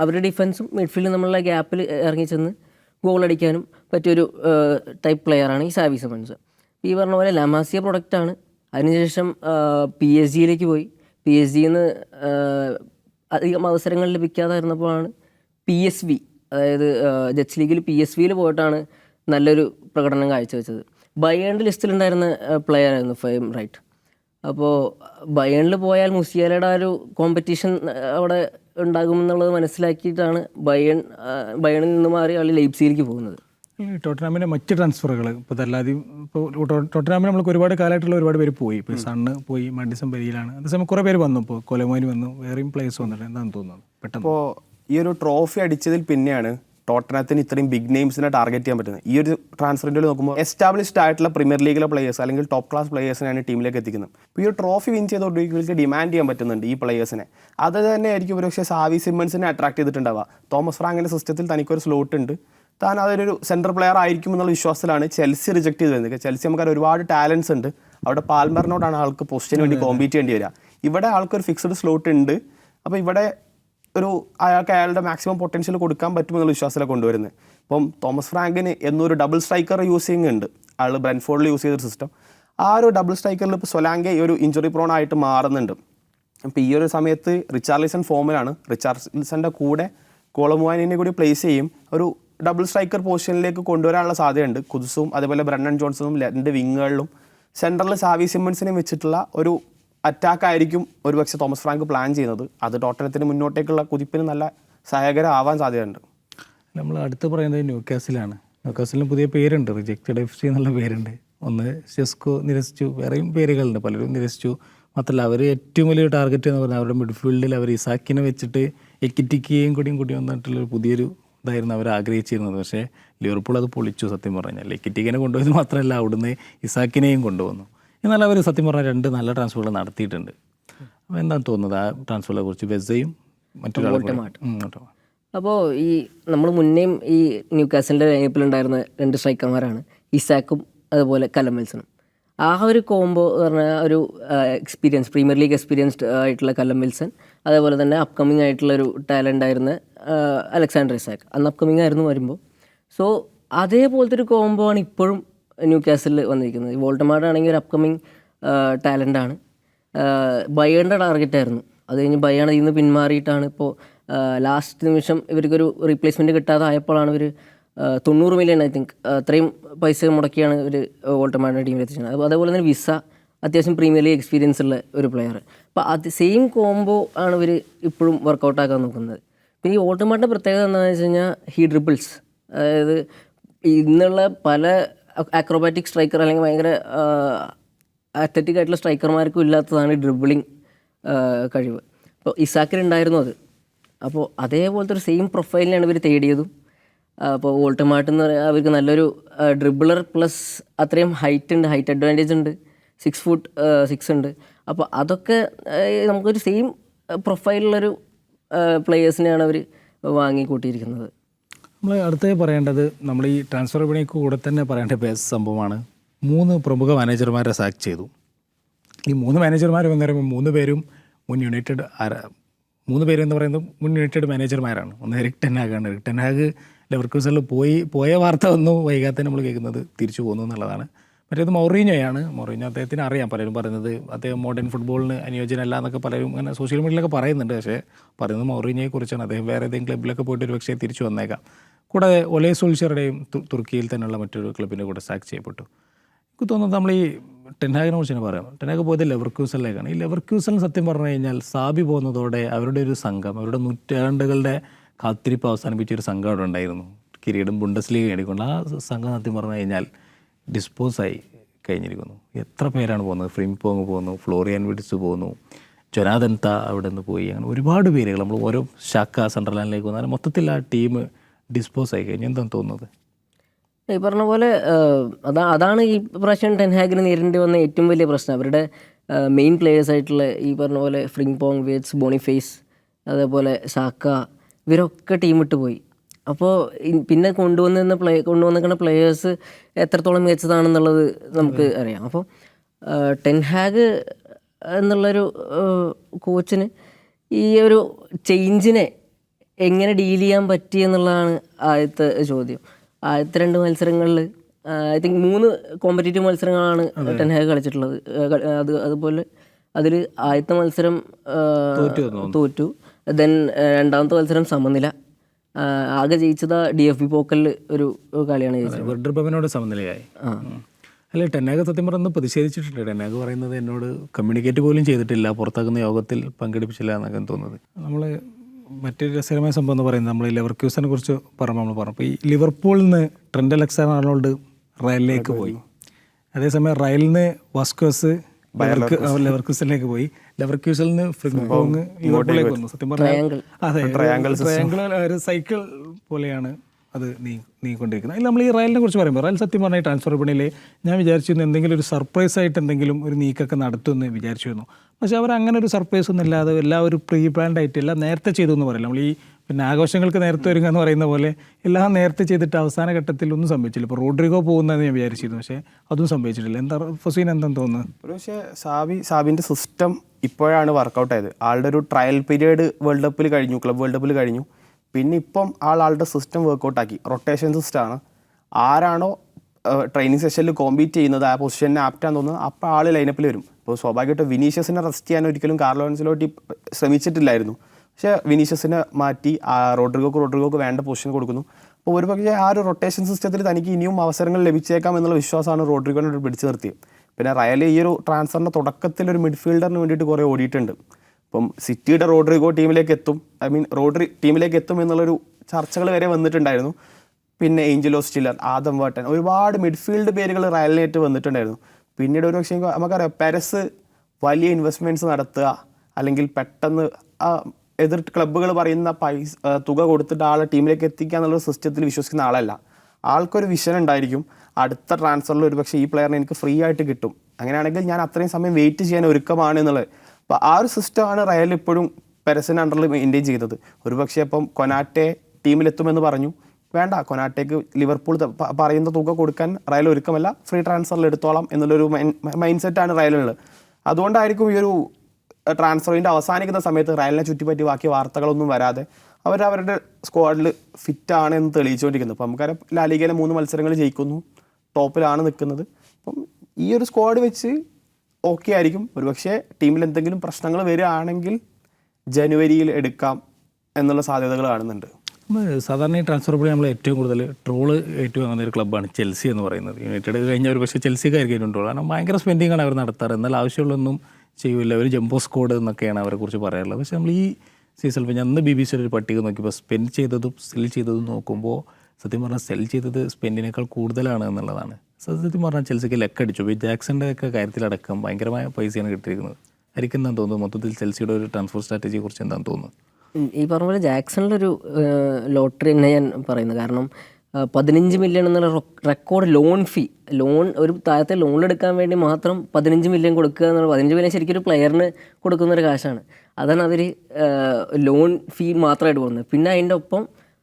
അവരുടെ ഡിഫൻസും മിഡ്ഫീൽഡും നമ്മളുടെ ഗ്യാപ്പിൽ ഇറങ്ങി ചെന്ന് ഗോൾ അടിക്കാനും പറ്റിയൊരു ടൈപ്പ് പ്ലെയറാണ് ഈ സാവി സിമൻസ് ഈ പറഞ്ഞ പോലെ ലമാസിയ പ്രൊഡക്റ്റാണ് അതിനുശേഷം പി എസ് ജിയിലേക്ക് പോയി. പി എസ് ജിയിൽ നിന്ന് അധികം അവസരങ്ങൾ ലഭിക്കാതായിരുന്നപ്പോഴാണ് പി എസ് വി അതായത് ജറ്റ്സ് ലീഗിൽ പി എസ് വിയിൽ പോയിട്ടാണ് നല്ലൊരു പ്രകടനം കാഴ്ചവെച്ചത്. ബയേണിന്റെ ലിസ്റ്റിലുണ്ടായിരുന്ന പ്ലെയർ ആയിരുന്നു ഫൈം റൈറ്റ് അപ്പോൾ ബയണിൽ പോയാൽ മുസിയാലയുടെ ആ ഒരു കോമ്പറ്റീഷൻ അവിടെ ഉണ്ടാകുമെന്നുള്ളത് മനസ്സിലാക്കിയിട്ടാണ് ബയൺ ബയണിൽ നിന്ന് മാറി ആൾ ലൈപ്സിയിലേക്ക് പോകുന്നത്. ടോട്ടനാമിന്റെ മറ്റ് ട്രാൻസ്ഫറുകൾ ഇപ്പോൾ അതല്ലാതെ ഇപ്പോൾ ടോട്ടനാമിന് നമ്മൾക്ക് ഒരുപാട് കാലമായിട്ടുള്ള ഒരുപാട് പേര് പോയി. ഇപ്പോൾ സണ്ണ് പോയി മണ്ടിസം പരിയിലാണ്. അതേസമയം കുറേ പേര് വന്നു ഇപ്പോൾ കൊലമോനി വന്നു വേറെയും പ്ലേസ് വന്നിട്ടുണ്ട്. എന്താണെന്ന് തോന്നുന്നത് പെട്ടെന്ന്. ഇപ്പോൾ ഈ ഒരു ട്രോഫി അടിച്ചതിൽ പിന്നെയാണ് ടോട്ടനത്തിന് ഇത്രയും ബിഗ് നെയിംസിനെ ടാർഗറ്റ് ചെയ്യാൻ പറ്റുന്നത്. ഈ ഒരു ട്രാൻസ്ഫറിന്റെ നോക്കുമ്പോൾ എസ്റ്റാബ്ലിഷ്ഡ് ആയിട്ടുള്ള പ്രീമിയർ ലീഗിലെ പ്ലേയേഴ്സ് അല്ലെങ്കിൽ ടോപ്പ് ക്ലാസ് പ്ലേയേഴ്സിനെയാണ് ടീമിലേക്ക് എത്തിക്കുന്നത്. ഇപ്പോൾ ഈ ഒരു ട്രോഫി വിൻ ചെയ്ത ഇവർക്ക് ഡിമാൻഡ് ചെയ്യാൻ പറ്റുന്നുണ്ട് ഈ പ്ലേയേഴ്സിനെ അത് തന്നെ ആയിരിക്കും ഒരുപക്ഷെ സാവി സിമ്മൻസിനെ അട്രാക്ട് ചെയ്തിട്ടുണ്ടാവുക. തോമസ് ഫ്രാങ്കിന്റെ സിസ്റ്റത്തിൽ തനിക്കൊരു സ്ലോട്ട് ഉണ്ട്. താൻ അതൊരു സെൻട്രൽ പ്ലെയർ ആയിരിക്കും എന്നുള്ള വിശ്വാസത്തിലാണ് ചെൽസി റിജക്ട് ചെയ്ത് വരുന്നത്. ചെൽസി നമുക്കറിയാം ഒരുപാട് ടാലൻസ് ഉണ്ട്. അവിടെ പാൽമറിനോടാണ് ആൾക്ക് പൊസിഷന് വേണ്ടി കോമ്പീറ്റ് ചെയ്യേണ്ടി വരിക. ഇവിടെ ആൾക്കൊരു ഫിക്സഡ് സ്ലോട്ട് ഉണ്ട്. അപ്പോൾ ഇവിടെ ഒരു അയാൾക്ക് അയാളുടെ മാക്സിമം പൊട്ടൻഷ്യൽ കൊടുക്കാൻ പറ്റുമെന്നുള്ള വിശ്വാസത്തിലെ കൊണ്ടുവരുന്നത്. ഇപ്പം തോമസ് ഫ്രാങ്കിന് എന്നൊരു ഡബിൾ സ്ട്രൈക്കർ യൂസ് ചെയ്യുന്നുണ്ട്. അയാൾ ബ്രൻഫോർഡിൽ യൂസ് ചെയ്തൊരു സിസ്റ്റം ആ ഒരു ഡബിൾ സ്ട്രൈക്കറിൽ ഇപ്പോൾ സൊലാങ്കെ ഒരു ഇഞ്ചുറി പ്രോൺ ആയിട്ട് മാറുന്നുണ്ട്. അപ്പോൾ ഈ ഒരു സമയത്ത് റിച്ചാർലിസൺ ഫോമിലാണ്. റിച്ചാർലിസന്റെ കൂടെ കോളമുവാനിനെ കൂടി പ്ലേസ് ചെയ്യും. ഒരു ഡബിൾ സ്ട്രൈക്കർ പൊസിഷനിലേക്ക് കൊണ്ടുവരാനുള്ള സാധ്യതയുണ്ട്. കുതുസും അതേപോലെ ബ്രണ്ണൻ ജോൺസണും രണ്ട് വിങ്ങുകളിലും സെൻട്രലിൽ സാവി സിമ്മൺസിനെയും വെച്ചിട്ടുള്ള ഒരു അറ്റാക്ക് ആയിരിക്കും ഒരുപക്ഷെ തോമസ് ഫ്രാങ്ക് പ്ലാൻ ചെയ്യുന്നത്. അത് ടോട്ടനത്തിന് മുന്നോട്ടേക്കുള്ള കുതിപ്പിന് നല്ല സഹായകരമാവാൻ സാധ്യതയുണ്ട്. നമ്മൾ അടുത്ത് പറയുന്നത് ന്യൂക്കാസിലാണ് ന്യൂക്കാസിലിന് പുതിയ പേരുണ്ട്. റിജക്റ്റഡ് എഫ് സി എന്നുള്ള പേരുണ്ട്. ഒന്ന് ചെസ്കോ നിരസിച്ചു. വേറെയും പേരുകളുണ്ട്. പലരും നിരസിച്ചു. മാത്രമല്ല അവർ ഏറ്റവും വലിയ ടാർഗറ്റ് എന്ന് പറഞ്ഞാൽ അവരുടെ മിഡ്ഫീൽഡിൽ അവർ ഇസാക്കിനെ വെച്ചിട്ട് എക്കിറ്റിക്കുകയും കൂടിയും കൂടി വന്നിട്ടുള്ള പുതിയൊരു ഇതായിരുന്നു അവർ ആഗ്രഹിച്ചിരുന്നത്. പക്ഷേ ലിവർപൂൾ അത് പൊളിച്ചു സത്യം പറഞ്ഞാൽ. എക്കിറ്റിക്കിനെ കൊണ്ടുപോയത് മാത്രമല്ല അവിടുന്ന് ഇസാക്കിനെയും കൊണ്ടുവന്നു. എന്നാൽ അവർ സത്യം പറഞ്ഞാൽ രണ്ട് നല്ല ട്രാൻസ്ഫറുകൾ നടത്തിയിട്ടുണ്ട്. അപ്പോൾ എന്താണ് തോന്നുന്നത്? ആ ട്രാൻസ്ഫറിനെ കുറിച്ച് വെസയും മറ്റൊരാളും അപ്പോൾ ഈ നമ്മൾ മുന്നേയും ഈ ന്യൂ കാസലിന്റെ ലൈനപ്പിലുണ്ടായിരുന്ന രണ്ട് സ്ട്രൈക്കർമാരാണ് ഇസാക്കും അതുപോലെ കലം ആ ഒരു കോംബോ എന്ന് പറഞ്ഞാൽ ഒരു എക്സ്പീരിയൻസ് പ്രീമിയർ ലീഗ് എക്സ്പീരിയൻസ്ഡ് ആയിട്ടുള്ള കല്ലം വിൽസൺ അതേപോലെ തന്നെ അപ്കമിങ് ആയിട്ടുള്ള ഒരു ടാലന്റ് ആയിരുന്ന അലക്സാണ്ടർ ഇസാക്ക്. അന്ന് അപ്കമിങ് ആയിരുന്നു വരുമ്പോൾ സോ അതേപോലത്തെ ഒരു കോംബോ ആണ് ഇപ്പോഴും ന്യൂ കാസലിൽ വന്നിരിക്കുന്നത് വോൾട്ടമാർഡ് ആണെങ്കിൽ ഒരു അപ്കമിങ് ടാലന്റാണ് ബയേണിന്റെ ടാർഗറ്റ് ആയിരുന്നു. അത് കഴിഞ്ഞ് ബയാണ് ഇതിൽ നിന്ന് പിന്മാറിയിട്ടാണ് ഇപ്പോൾ ലാസ്റ്റ് നിമിഷം ഇവർക്കൊരു റീപ്ലേസ്മെന്റ് കിട്ടാതെ ആയപ്പോഴാണ് ഇവർ തൊണ്ണൂറ് മില്യൺ ഐ തിങ്ക് അത്രയും പൈസ മുടക്കിയാണ് ഇവർ വോൾട്ടമാർഡിന്റെ ടീമിൽ എത്തിച്ചത്. അതേപോലെ തന്നെ വിസ അത്യാവശ്യം പ്രീമിയർ ലീഗ് എക്സ്പീരിയൻസ് ഉള്ള ഒരു പ്ലെയർ അപ്പോൾ അത് സെയിം കോംബോ ആണ് ഇവർ ഇപ്പോഴും വർക്കൗട്ടാക്കാൻ നോക്കുന്നത്. പിന്നെ ഈ വോൾട്ടമാർഡിന്റെ പ്രത്യേകത എന്താണെന്ന് വെച്ച് കഴിഞ്ഞാൽ ഹീ ഡ്രിബിൾസ് അതായത് ഇന്നുള്ള പല അക്രോബാറ്റിക് സ്ട്രൈക്കർ അല്ലെങ്കിൽ ഭയങ്കര അത്ലറ്റിക് ആയിട്ടുള്ള സ്ട്രൈക്കർമാർക്കും ഇല്ലാത്തതാണ് ഡ്രിബിളിങ് കഴിവ്. അപ്പോൾ ഇസാക്കിനുണ്ടായിരുന്നു അത്. അപ്പോൾ അതേപോലത്തെ ഒരു സെയിം പ്രൊഫൈലിനാണ് ഇവർ തേടിയതും. അപ്പോൾ വോൾട്ടമാർട്ട് എന്ന് പറയുക അവർക്ക് നല്ലൊരു ഡ്രിബിളർ പ്ലസ് അത്രയും ഹൈറ്റ് ഉണ്ട് ഹൈറ്റ് അഡ്വാന്റേജ് ഉണ്ട്. സിക്സ് ഫുട്ട് സിക്സ് ഉണ്ട്. അപ്പോൾ അതൊക്കെ നമുക്കൊരു സെയിം പ്രൊഫൈലുള്ളൊരു പ്ലെയേഴ്സിനെയാണ് അവർ വാങ്ങിക്കൂട്ടിയിരിക്കുന്നത്. നമ്മൾ അടുത്തേ പറയേണ്ടത് നമ്മൾ ഈ ട്രാൻസ്ഫർ വിപണിക്ക് കൂടെ തന്നെ പറയേണ്ട ബേസ് സംഭവമാണ്. മൂന്ന് പ്രമുഖ മാനേജർമാരെ സാക്ക് ചെയ്തു. ഈ മൂന്ന് മാനേജർമാർ എന്ന് പറയുമ്പോൾ മൂന്ന് പേരും മുൻ യുണൈറ്റഡ് മൂന്ന് പേരും എന്ന് പറയുന്നത് മുൻ യുണൈറ്റഡ് മാനേജർമാരാണ് ഒന്ന് എറിക് ടെൻഹാഗാണ് എറിക് ടെൻഹാഗ് ലെവർക്കൂസലിൽ പോയി പോയ വാർത്ത ഒന്നും വൈകാതെ നമ്മൾ കേൾക്കുന്നത് തിരിച്ചു പോകുന്നു എന്നുള്ളതാണ്. മറ്റേത് മൊറീനോയാണ് മൊറീനോ അദ്ദേഹത്തിന് അറിയാം പലരും പറയുന്നത്. അദ്ദേഹം മോഡേൺ ഫുട്ബോളിന് അനുയോജ്യനല്ല എന്നൊക്കെ പലരും അങ്ങനെ സോഷ്യൽ മീഡിയയിലൊക്കെ പറയുന്നുണ്ട്. പക്ഷേ പറയുന്നത് മൊറീനോയെക്കുറിച്ചാണ്. കുറിച്ചാണ് അദ്ദേഹം വേറെ ഏതെങ്കിലും ക്ലബിലൊക്കെ പോയിട്ട് ഒരു പക്ഷേ തിരിച്ചു വന്നേക്കാം. കൂടാതെ ഒലേ സുൽഷറുടെയും തുർക്കിയിൽ തന്നെയുള്ള മറ്റൊരു ക്ലബിന്റെ കൂടെ സാക്ക് ചെയ്യപ്പെട്ടു. എനിക്ക് തോന്നുന്നത് നമ്മൾ ഈ ടെൻഹാഗിനെ കുറിച്ച് തന്നെ പറയാം. ടെൻഹാഗ് പോയത് ലെവർക്യൂസലിലേക്കാണ് ഈ ലെവർക്യൂസൽ സത്യം പറഞ്ഞു കഴിഞ്ഞാൽ സാബി പോകുന്നതോടെ അവരുടെ ഒരു സംഘം അവരുടെ നൂറ്റാണ്ടുകളുടെ കാത്തിരിപ്പ് അവസാനിപ്പിച്ച ഒരു സംഘം അവിടെ ഉണ്ടായിരുന്നു. കിരീടം ബുണ്ടസ് ലീഗ് നേടിക്കൊണ്ട് ആ സംഘം സത്യം പറഞ്ഞു കഴിഞ്ഞാൽ ഡിസ്പോസായി കഴിഞ്ഞിരിക്കുന്നു. എത്ര പേരാണ് പോകുന്നത്? ഫ്രിംപോങ് പോകുന്നു ഫ്ലോറിയൻ വിഡ്സ് പോകുന്നു ജൊനാദൻത അവിടെ നിന്ന് പോയി. അങ്ങനെ ഒരുപാട് പേരുകൾ നമ്മൾ ഓരോ ശാഖ സെൻട്രൽ ലൈനിലേക്ക് വന്നാൽ മൊത്തത്തിൽ ആ ടീം ഡിസ്പോസ് ആയി കഴിഞ്ഞു. എന്താണ് തോന്നുന്നത്? ഈ പറഞ്ഞ പോലെ അതാ അതാണ് ഈ പ്രാവശ്യം ടെൻഹാഗിന് നേരിടേണ്ടി വന്ന ഏറ്റവും വലിയ പ്രശ്നം. അവരുടെ മെയിൻ പ്ലേയേഴ്സ് ആയിട്ടുള്ള ഈ പറഞ്ഞ പോലെ ഫ്രിങ് പോങ് വേറ്റ്സ് ബോണിഫേസ് അതേപോലെ സാക്ക ഇവരൊക്കെ ടീം വിട്ട് പോയി. അപ്പോൾ പിന്നെ കൊണ്ടുവന്നിരുന്ന പ്ലേ കൊണ്ടുവന്നിരിക്കുന്ന പ്ലേയേഴ്സ് എത്രത്തോളം മികച്ചതാണെന്നുള്ളത് നമുക്ക് അറിയാം. അപ്പോൾ ടെൻഹാഗ് എന്നുള്ളൊരു കോച്ചിന് ഈ ഒരു ചേഞ്ചിനെ എങ്ങനെ ഡീൽ ചെയ്യാൻ പറ്റി എന്നുള്ളതാണ് ആദ്യത്തെ ചോദ്യം. ആദ്യത്തെ രണ്ട് മത്സരങ്ങളിൽ ഐ തിങ്ക് മൂന്ന് കോമ്പറ്റേറ്റീവ് മത്സരങ്ങളാണ് ടെൻഹാഗ് കളിച്ചിട്ടുള്ളത്. അത് അതുപോലെ അതിൽ ആദ്യത്തെ മത്സരം തോറ്റു ദെൻ രണ്ടാമത്തെ മത്സരം സമനില. ആകെ ജയിച്ചത് ഡി എഫ് ബി പോക്കലിൽ ഒരു കളിയാണ് ജയിച്ചത്. വെർഡർ സമനിലയായി. അല്ല ടെന്നാഗ് സത്യം പറഞ്ഞ് പ്രതിഷേധിച്ചിട്ടുണ്ട്. ടെന്നാഗ് പറയുന്നത് എന്നോട് കമ്മ്യൂണിക്കേറ്റ് പോലും ചെയ്തിട്ടില്ല. പുറത്താക്കുന്ന യോഗത്തിൽ പങ്കെടുപ്പിച്ചില്ല എന്നൊക്കെ തോന്നുന്നത്. നമ്മൾ മറ്റൊരു രസകരമായ സംഭവം എന്ന് പറയുന്നത് നമ്മൾ ലെവർ ക്യൂസിനെ കുറിച്ച് പറയുമ്പോൾ നമ്മൾ പറഞ്ഞു. അപ്പോൾ ഈ ലിവർപൂളിൽ നിന്ന് ട്രെൻഡ് അലക്സാൻ ആർണോൾഡ് റയലിലേക്ക് പോയി. അതേസമയം റയലിൽ നിന്ന് വാസ്കോസ് ലെവർക്യൂസിലേക്ക് പോയി. ലെവർക്യൂസിൽ നിന്ന് ഫ്രിംഗോങ് ലിവർപൂളിലേക്ക് വന്നു സത്യം പറഞ്ഞാൽ അതെ ട്രയാങ്കിൾ ഒരു സൈക്കിൾ പോലെയാണ് അത് നീ നീങ്ങിക്കൊണ്ടിരിക്കുന്നത് അതിൽ നമ്മൾ ഈ റയലിനെ കുറിച്ച് പറയുമ്പോൾ റയൽ സത്യം പറഞ്ഞാൽ ട്രാൻസ്ഫർ വിപണിയിൽ ഞാൻ വിചാരിച്ചിരുന്നു എന്തെങ്കിലും ഒരു സർപ്രൈസ് ആയിട്ട് എന്തെങ്കിലും ഒരു നീക്കൊക്കെ നടത്തുമെന്ന് വിചാരിച്ചിരുന്നു പക്ഷെ അവർ അങ്ങനെ ഒരു സർപ്രൈസ് ഒന്നും ഇല്ലാതെ എല്ലാം ഒരു പ്രീ പ്ലാൻഡ് ആയിട്ട് എല്ലാം നേരത്തെ ചെയ്തു എന്ന് പറയില്ല. നമ്മൾ ഈ പിന്നെ ആഘോഷങ്ങൾക്ക് നേരത്തെ ഒരുങ്ങുക എന്ന് പറയുന്ന പോലെ എല്ലാം നേരത്തെ ചെയ്തിട്ട് അവസാന ഘട്ടത്തിൽ ഒന്നും സംഭവിച്ചില്ല. ഇപ്പോൾ റോഡ്രിഗോ പോകുന്നതെന്ന് ഞാൻ വിചാരിച്ചിരുന്നു. പക്ഷേ അതും സംഭവിച്ചിട്ടില്ല. എന്താ ഫസീൻ എന്താ തോന്നുന്നത് ഒരു പക്ഷേ സാബി സാബിന്റെ സിസ്റ്റം ഇപ്പോഴാണ് വർക്കൗട്ട് ആയത്. ആളുടെ ഒരു ട്രയൽ പീരീഡ് വേൾഡ് കപ്പിൽ കഴിഞ്ഞു ക്ലബ് വേൾഡ് കപ്പിൽ കഴിഞ്ഞു. പിന്നെ ഇപ്പം ആൾ ആളുടെ സിസ്റ്റം വർക്കൗട്ട് ആക്കി. റൊട്ടേഷൻ സിസ്റ്റമാണ് ആരാണോ ട്രെയിനിങ് സെഷനിൽ കോമ്പീറ്റ് ചെയ്യുന്നത് ആ പൊസിഷനെ ആപ്റ്റാന്ന് തോന്നുന്നത് അപ്പോൾ ആൾ ലൈനപ്പിൽ വരും. ഇപ്പോൾ സ്വാഭാവികമായിട്ടും വിനീഷ്യസിനെ റെസ്റ്റ് ചെയ്യാൻ ഒരിക്കലും കാർലോൻസിലോട്ട് ശ്രമിച്ചിട്ടില്ലായിരുന്നു. പക്ഷേ വിനീഷ്യസിനെ മാറ്റി റോഡ്രിഗോക്ക് റോഡ്രിഗോക്ക് വേണ്ട പൊസിഷൻ കൊടുക്കുന്നു. അപ്പോൾ ഒരു പക്ഷേ ആ ഒരു റൊട്ടേഷൻ സിസ്റ്റത്തിൽ തനിക്ക് ഇനിയും അവസരങ്ങൾ ലഭിച്ചേക്കാം എന്നുള്ള വിശ്വാസമാണ് റോഡ്രിഗോനെ പിടിച്ചു നിർത്തിയത്. പിന്നെ റയൽ ഈ ഒരു ട്രാൻസ്ഫറിന്റെ തുടക്കത്തിൽ ഒരു മിഡ്ഫീൽഡറിന് വേണ്ടിയിട്ട് കുറേ ഓടിയിട്ടുണ്ട്. ഇപ്പം സിറ്റിയുടെ റോഡ്രിഗോ ടീമിലേക്ക് എത്തും. ഐ മീൻ റോഡ്രി ടീമിലേക്ക് എത്തും എന്നുള്ളൊരു ചർച്ചകൾ വരെ വന്നിട്ടുണ്ടായിരുന്നു. പിന്നെ ഏഞ്ചലോ സ്റ്റില്ലർ ആദം വാട്ടൻ ഒരുപാട് മിഡ്ഫീൽഡ് പേരുകൾ റയലിനേറ്റ് വന്നിട്ടുണ്ടായിരുന്നു. പിന്നീട് ഒരു പക്ഷേ നമുക്കറിയാം പെരസ് വലിയ ഇൻവെസ്റ്റ്മെന്റ്സ് നടത്തുക അല്ലെങ്കിൽ പെട്ടെന്ന് എതിർ ക്ലബ്ബുകൾ പറയുന്ന പൈസ തുക കൊടുത്തിട്ട് ആളെ ടീമിലേക്ക് എത്തിക്കുക എന്നുള്ള സിസ്റ്റത്തിൽ വിശ്വസിക്കുന്ന ആളല്ല. ആൾക്കൊരു വിഷൻ ഉണ്ടായിരിക്കും. അടുത്ത ട്രാൻസ്ഫറിൽ ഒരു പക്ഷേ ഈ പ്ലെയറിനെ എനിക്ക് ഫ്രീ ആയിട്ട് കിട്ടും. അങ്ങനെയാണെങ്കിൽ ഞാൻ അത്രയും സമയം വെയിറ്റ് ചെയ്യാൻ ഒരുക്കമാണ് എന്നുള്ളത്. അപ്പോൾ ആ ഒരു സിസ്റ്റമാണ് റയൽ ഇപ്പോഴും പെരസിന് അണ്ടറിൽ മെയിന്റെയിൻ ചെയ്തത്. ഒരു പക്ഷേ അപ്പം കൊനാറ്റെ ടീമിലെത്തുമെന്ന് പറഞ്ഞു. വേണ്ട കൊനാട്ടേക്ക് ലിവർപൂൾ പറയുന്ന തുക കൊടുക്കാൻ റയൽ ഒരുക്കമല്ല ഫ്രീ ട്രാൻസ്ഫറിൽ എടുത്തോളാം എന്നുള്ളൊരു മൈൻഡ് സെറ്റാണ് റയലിനുള്ളത്. അതുകൊണ്ടായിരിക്കും ഈ ഒരു ട്രാൻസ്ഫറിന്റെ അവസാനിക്കുന്ന സമയത്ത് റയലിനെ ചുറ്റിപ്പറ്റി ബാക്കി വാർത്തകളൊന്നും വരാതെ അവർ അവരുടെ സ്ക്വാഡിൽ ഫിറ്റാണ് എന്ന് തെളിയിച്ചുകൊണ്ടിരിക്കുന്നത്. അപ്പം നമുക്കറിയാം ലാലിഗയിലെ മൂന്ന് മത്സരങ്ങൾ ജയിക്കുന്നു. ടോപ്പിലാണ് നിൽക്കുന്നത്. അപ്പം ഈ ഒരു സ്ക്വാഡ് വെച്ച് ഓക്കെ ആയിരിക്കും. ഒരുപക്ഷെ ടീമിൽ എന്തെങ്കിലും പ്രശ്നങ്ങൾ വരികയാണെങ്കിൽ ജനുവരിയിൽ എടുക്കാം എന്നുള്ള സാധ്യതകൾ കാണുന്നുണ്ട്. സാധാരണ ഈ ട്രാൻസ്ഫർ പോലെ നമ്മൾ ഏറ്റവും കൂടുതൽ ട്രോൾ ഏറ്റവും അങ്ങനെ ഒരു ക്ലബ്ബാണ് ചെൽസി എന്ന് പറയുന്നത്. യുണൈറ്റഡ് കഴിഞ്ഞ ഒരു പക്ഷേ ചെൽസിക്കായിരിക്കും ട്രോൾ കാരണം ഭയങ്കര സ്പെൻഡിങ്ങാണ് അവർ നടത്താറ്. എന്നാൽ ആവശ്യമുള്ളൊന്നും ചെയ്യില്ല ഒരു ജംബോ സ്കോഡ് എന്നൊക്കെയാണ് അവരെ കുറിച്ച് പറയാനുള്ളത്. പക്ഷേ നമ്മൾ ഈ സീസണിൽ ഇപ്പോൾ ഞാൻ അന്ന് ബി ബി സിയുടെ ഒരു പട്ടിക നോക്കിയപ്പോൾ സ്പെൻഡ് ചെയ്തതും സെൽ ചെയ്തതും നോക്കുമ്പോൾ സത്യം പറഞ്ഞാൽ സെൽ ചെയ്തത് സ്പെൻഡിനേക്കാൾ കൂടുതലാണ് എന്നുള്ളതാണ്. സത്യം പറഞ്ഞാൽ ചെൽസിക്ക് ലെക്കടിച്ചു. ഇപ്പോൾ ജാക്സന്റെ ഒക്കെ കാര്യത്തിലടക്കം ഭയങ്കരമായ പൈസയാണ് കിട്ടിയിരിക്കുന്നത്. ആയിരിക്കും എന്താ തോന്നുന്നു മൊത്തത്തിൽ ചെൽസിയുടെ ഒരു ട്രാൻസ്ഫർ സ്ട്രാറ്റജിയെ കുറിച്ച് എന്താണെന്ന് തോന്നുന്നു? ഈ പറഞ്ഞ പോലെ ജാക്സണിലൊരു ലോട്ടറി തന്നെ ഞാൻ പറയുന്നത്. കാരണം പതിനഞ്ച് മില്യൺ എന്നുള്ള റെക്കോർഡ് ലോൺ ഫീ ലോൺ ഒരു താരത്തെ ലോൺ എടുക്കാൻ വേണ്ടി മാത്രം പതിനഞ്ച് മില്യൺ കൊടുക്കുക എന്നുള്ള പതിനഞ്ച് മില്യൺ ശരിക്കും ഒരു പ്ലെയറിന് കൊടുക്കുന്ന ഒരു കാശാണ്. അതാണ് അവർ ലോൺ ഫീ മാത്രമായിട്ട് കൊടുക്കുന്നത്. പിന്നെ അതിന്റെ ഒപ്പം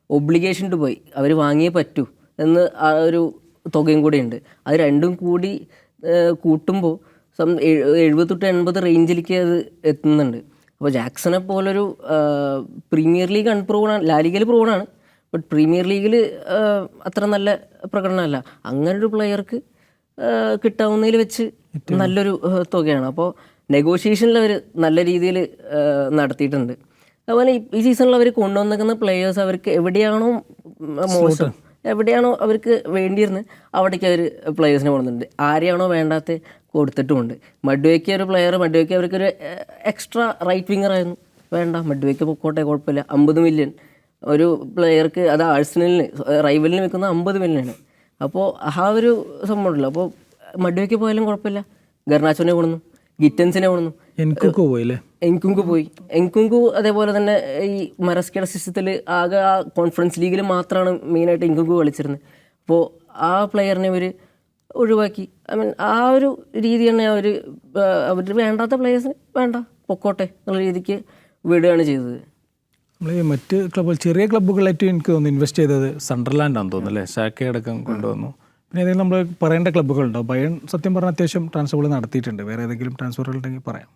ഒബ്ലിഗേഷൻ ടു പോയി അവർ വാങ്ങിയേ പറ്റൂ എന്ന് ആ ഒരു തുകയും കൂടിയുണ്ട് അത് രണ്ടും കൂടി കൂട്ടുമ്പോൾ സം എഴുപത് തൊട്ട് എൺപത് റേഞ്ചിലേക്ക് അത് എത്തുന്നുണ്ട്. അപ്പോൾ ജാക്സനെ പോലൊരു പ്രീമിയർ ലീഗ് അൺപ്രൂവൺ ആണ് ലാലിഗയിൽ പ്രൂവൺ ആണ്. ബട്ട് പ്രീമിയർ ലീഗിൽ അത്ര നല്ല പ്രകടനമല്ല. അങ്ങനൊരു പ്ലെയർക്ക് കിട്ടാവുന്നതിൽ വെച്ച് നല്ലൊരു തുകയാണ്. അപ്പോൾ നെഗോഷിയേഷനിൽ അവർ നല്ല രീതിയിൽ നടത്തിയിട്ടുണ്ട്. അതുപോലെ ഈ- സീസണിൽ അവർ കൊണ്ടുവന്നിരിക്കുന്ന പ്ലെയേഴ്സ് അവർക്ക് എവിടെയാണോ മോശം. എവിടെയാണോ അവർക്ക് വേണ്ടിയിരുന്നത് അവിടേക്ക് അവർ പ്ലെയേഴ്സിനെ കൊണ്ടുവന്നിട്ടുണ്ട്. ആരെയാണോ വേണ്ടാത്ത കൊടുത്തിട്ടുമുണ്ട്. മഡ്വേക്ക് ഒരു പ്ലെയർ മഡ്വേക്ക് അവർക്കൊരു എക്സ്ട്രാ റൈറ്റ് വിങ്ങർ ആയിരുന്നു. വേണ്ട മഡ്വേക്ക് പൊക്കോട്ടെ കുഴപ്പമില്ല. അമ്പത് മില്യൺ ഒരു പ്ലെയർക്ക് അത് ആഴ്സണലിന് റൈവലിന് വെക്കുന്ന അമ്പത് മില്യനാണ് അപ്പോൾ ആ ഒരു സംഭവമുണ്ടല്ലോ അപ്പോൾ മഡ്വയ്ക്ക് പോയാലും കുഴപ്പമില്ല. ഗർണാച്ചോനെ കൊടുന്നു ഗിറ്റൻസിനെ കൊടുന്നു എൻകുങ്കു പോയില്ലേ? എൻകുങ്കു പോയി. എൻകുങ്കു അതേപോലെ തന്നെ ഈ മരസ്കേട സിസ്റ്റത്തിൽ ആകെ ആ കോൺഫറൻസ് ലീഗിൽ മാത്രമാണ് മെയിനായിട്ട് എൻകുങ്കു കളിച്ചിരുന്നത്. അപ്പോൾ ആ പ്ലെയറിനെ ഇവർ ഒഴിവാക്കി. ഐ മീൻ ആ ഒരു രീതി തന്നെ അവർ അവർ വേണ്ടാത്ത പ്ലെയേഴ്സിന് വേണ്ട. പൊക്കോട്ടെ എന്നുള്ള രീതിക്ക് വിടുകയാണ് ചെയ്തത്. നമ്മൾ ഈ മറ്റ് ക്ലബ്ബുകൾ ചെറിയ ക്ലബ്ബുകളായിട്ട് എനിക്ക് തോന്നുന്നു ഇൻവെസ്റ്റ് ചെയ്തത് സണ്ടർലാൻഡാണെന്ന് തോന്നുന്നു അല്ലേ? ഷാക്കയടക്കം കൊണ്ടുവന്നു. പിന്നെ ഏതെങ്കിലും നമ്മൾ പറയേണ്ട ക്ലബ്ബുകളുണ്ടോ ബയൺ സത്യം പറഞ്ഞാൽ അത്യാവശ്യം ട്രാൻസ്ഫറുകൾ നടത്തിയിട്ടുണ്ട്. വേറെ ഏതെങ്കിലും ട്രാൻസ്ഫറുകൾ ഉണ്ടെങ്കിൽ പറയാം.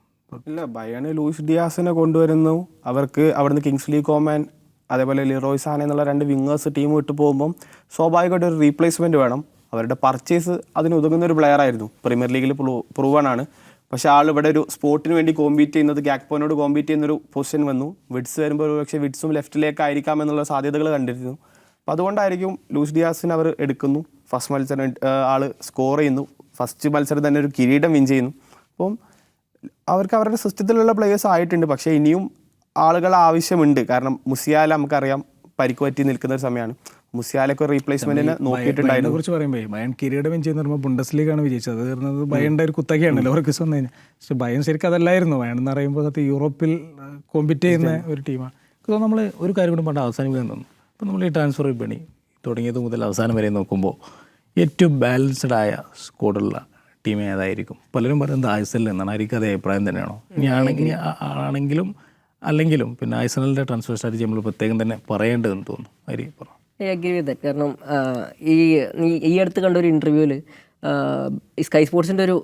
ഇല്ല ബയണ് ലൂയിസ് ഡിയാസിനെ കൊണ്ടുവരുന്നു. അവർക്ക് അവിടുന്ന് കിങ്സ്ലി കോമാൻ അതേപോലെ ലിറോയ് സാന എന്നുള്ള രണ്ട് വിങ്ങേഴ്സ് ടീം വിട്ടു പോകുമ്പം സ്വാഭാവികമായിട്ട് ഒരു റീപ്ലേസ്മെന്റ് വേണം. അവരുടെ പർച്ചേസ് അതിന് ഉതകുന്ന ഒരു പ്ലെയർ ആയിരുന്നു. പ്രീമിയർ ലീഗിൽ പ്രൂവൺ ആണ്. പക്ഷെ ആൾ ഇവിടെ ഒരു സ്പോർട്ടിന് വേണ്ടി കോമ്പീറ്റ് ചെയ്യുന്നത് ഗ്യാക്പോനോട് കോമ്പീറ്റ് ചെയ്യുന്ന ഒരു പൊസിഷൻ വന്നു. വിഡ്സ് വരുമ്പോൾ ഒരു പക്ഷേ വിഡ്സും ലെഫ്റ്റിലേക്കായിരിക്കാം എന്നുള്ള സാധ്യതകൾ കണ്ടിരുന്നു. അപ്പോൾ അതുകൊണ്ടായിരിക്കും ലൂസ് ഡിയാസിനെ അവർ എടുക്കുന്നു. ഫസ്റ്റ് മത്സരം ആൾ സ്കോർ ചെയ്യുന്നു. ഫസ്റ്റ് മത്സരം തന്നെ ഒരു കിരീടം വിൻ ചെയ്യുന്നു. അപ്പം അവർക്ക് അവരുടെ സിസ്റ്റത്തിലുള്ള പ്ലേയേഴ്സ് ആയിട്ടുണ്ട്. പക്ഷേ ഇനിയും ആളുകൾ ആവശ്യമുണ്ട്. കാരണം മുസിയാല നമുക്കറിയാം പരിക്ക് പറ്റി നിൽക്കുന്ന ഒരു സമയമാണ്. മുസിയാലൊക്കെ റീപ്ലേസ്മെന്റിനെ നോക്കിയിട്ടുണ്ടായിരുന്നു. കുറിച്ച് പറയുമ്പോൾ ബയൺ കിരീടം ചെയ്യുന്ന പറയുമ്പോൾ ബുണ്ടസ് ലീഗാണ് വിജയിച്ചത്. അത് ബയന്റെ ബയണിന്റെ ഒരു കുത്തകയാണല്ലോ അവർക്ക് വന്നു കഴിഞ്ഞാൽ പക്ഷേ ബയൻ ശരിക്കും അതല്ലായിരുന്നു. ബയൺ എന്ന് പറയുമ്പോൾ അത് യൂറോപ്പിൽ കോമ്പീറ്റ് ചെയ്യുന്ന ഒരു ടീമാണ് അപ്പോൾ നമ്മൾ ഒരു കാര്യം കൂടി പണ്ട് അവസാനിപ്പിക്കാൻ തോന്നുന്നു. ഇപ്പോൾ നമ്മൾ ഈ ട്രാൻസ്ഫർ വിപണി തുടങ്ങിയത് മുതൽ അവസാനം വരെ നോക്കുമ്പോൾ ഏറ്റവും ബാലൻസ്ഡ് ആയ സ്കോഡുള്ള ടീം ഏതായിരിക്കും? പലരും പറയുന്നത് ആയുസൽ എന്നാണ്. ആയിരിക്കും അതേ അഭിപ്രായം തന്നെയാണോ? ഇനി ആണെങ്കിൽ ആണെങ്കിലും അല്ലെങ്കിലും പിന്നെ ആയുസലിന്റെ ട്രാൻസ്ഫർ സ്ട്രാറ്റജി നമ്മൾ പ്രത്യേകം തന്നെ പറയേണ്ടതെന്ന് തോന്നുന്നു. അരി പറഞ്ഞു അഗ്രി വിത്ത് ദറ്റ് കാരണം ഈ നീ ഈ അടുത്ത് കണ്ട ഒരു ഇന്റർവ്യൂവിൽ സ്കൈ സ്പോർട്സിന്റെ ഒരു